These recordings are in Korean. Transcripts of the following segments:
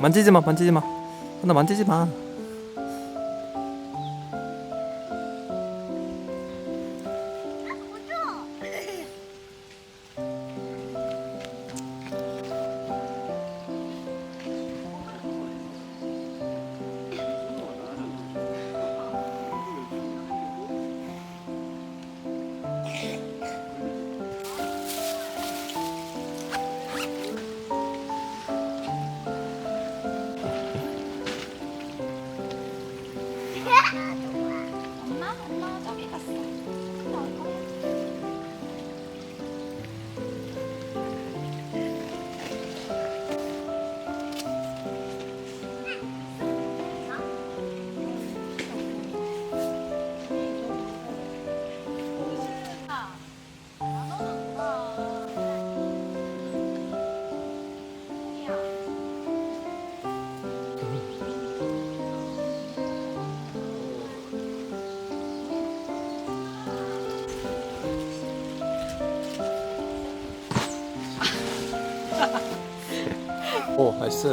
만지지 마, 만지지 마. 나 만지지 마. 오, 나이스.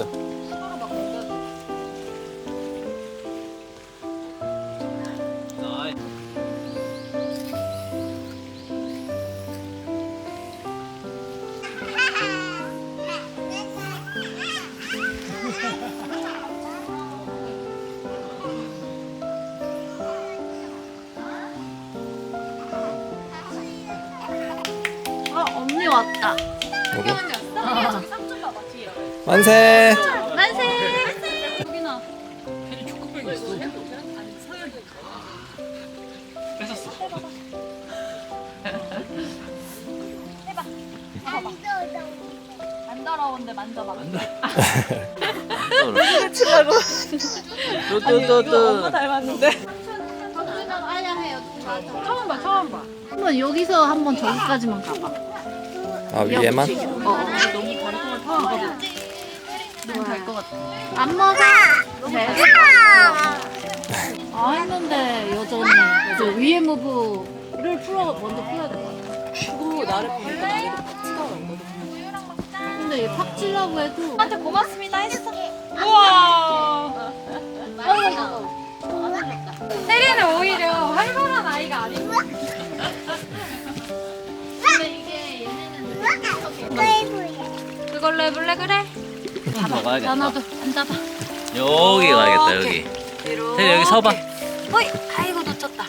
어, 언니 왔다. 여기. 만세. 만세. 여기나. 안 더러운데 만져봐. 뚜뚜뚜뚜. 닮았는데. 아야 해요. 처음 봐, 처음 봐. 한번 여기서 한번 저기까지만 가봐. 아, 위에만? 어, 너무 달것 같 아. 너무 달것 같아. 안 먹어. 네. 아 했는데 여전히 저 위에 무브를 풀어 먼저 풀어야 될 것 같아. 그거 나를 보니까 나를 박치가 왔거든. 근데 얘 팍치라고 해도 한테 고맙습니다 했어. 우와. 세리는 오히려 활발한 아이가 아니고. 근데 이게 얘네는. 그걸로 해볼래 그래? 먹어야겠다. 나나도 앉아봐. 여기 가야겠다, 여기. 태 여기 서봐. 어이, 아이고 놓쳤다.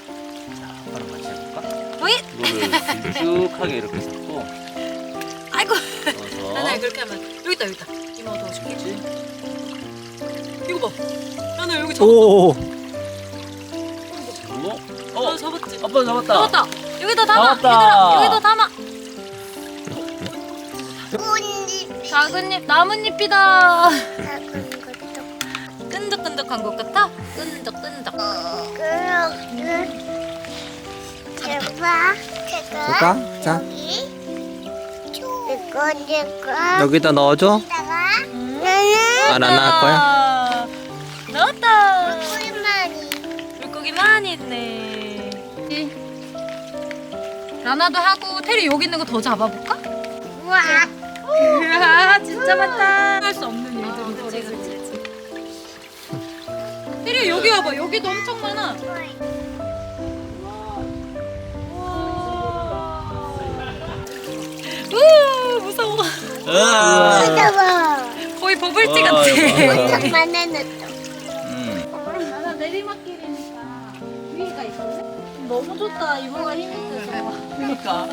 바로 같이 해볼까? 어이, 이거를 길쭉하게 이렇게 잡고 아이고. 넣어서 나나 그렇게 하면 여기 있다 여기 있다. 이모 도와줄게. 이거 봐. 나나 여기 잡았다. 오. 오. 어 잡았지. 아빠 잡았다. 잡았다. 여기다 담아. 잡았다. 얘들아, 여기다 담아. 꽃잎 작은 잎, 나뭇잎이다. 작은 것도 끈적끈적한 것 같아? 끈적끈적. 제발 볼까? 자, 여기 이거 이거 여기다 넣어줘. 다가 음. 나는 아, 나나 할 거야? 넣었다. 꿀만이 물고기 많이 있네. 라나도 하고 테리 여기 있는 거 더 잡아볼까? 우와 우와 진짜 많다. 할 수 없는 일들이 그치 그치. 테리 여기 와봐. 여기도 엄청 많아. 우 무서워. 으아. 잡아 거의 버블티 와, 같아. 이거. 엄청 많아놨다 음. 나나 내리막길이니까 위가 있거든. 너무 좋다. 이모가 힘이 세서. 그러니까.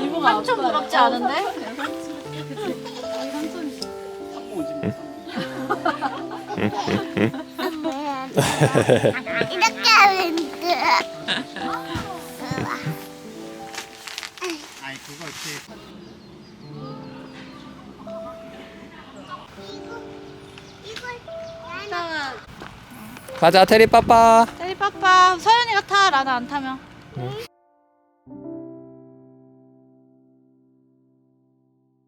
이모가 엄청 부럽지 않은데? 이렇게 하면 돼 가자, 테리 빠빠. 테리 빠빠 서연이가 타. 라나 안 타면.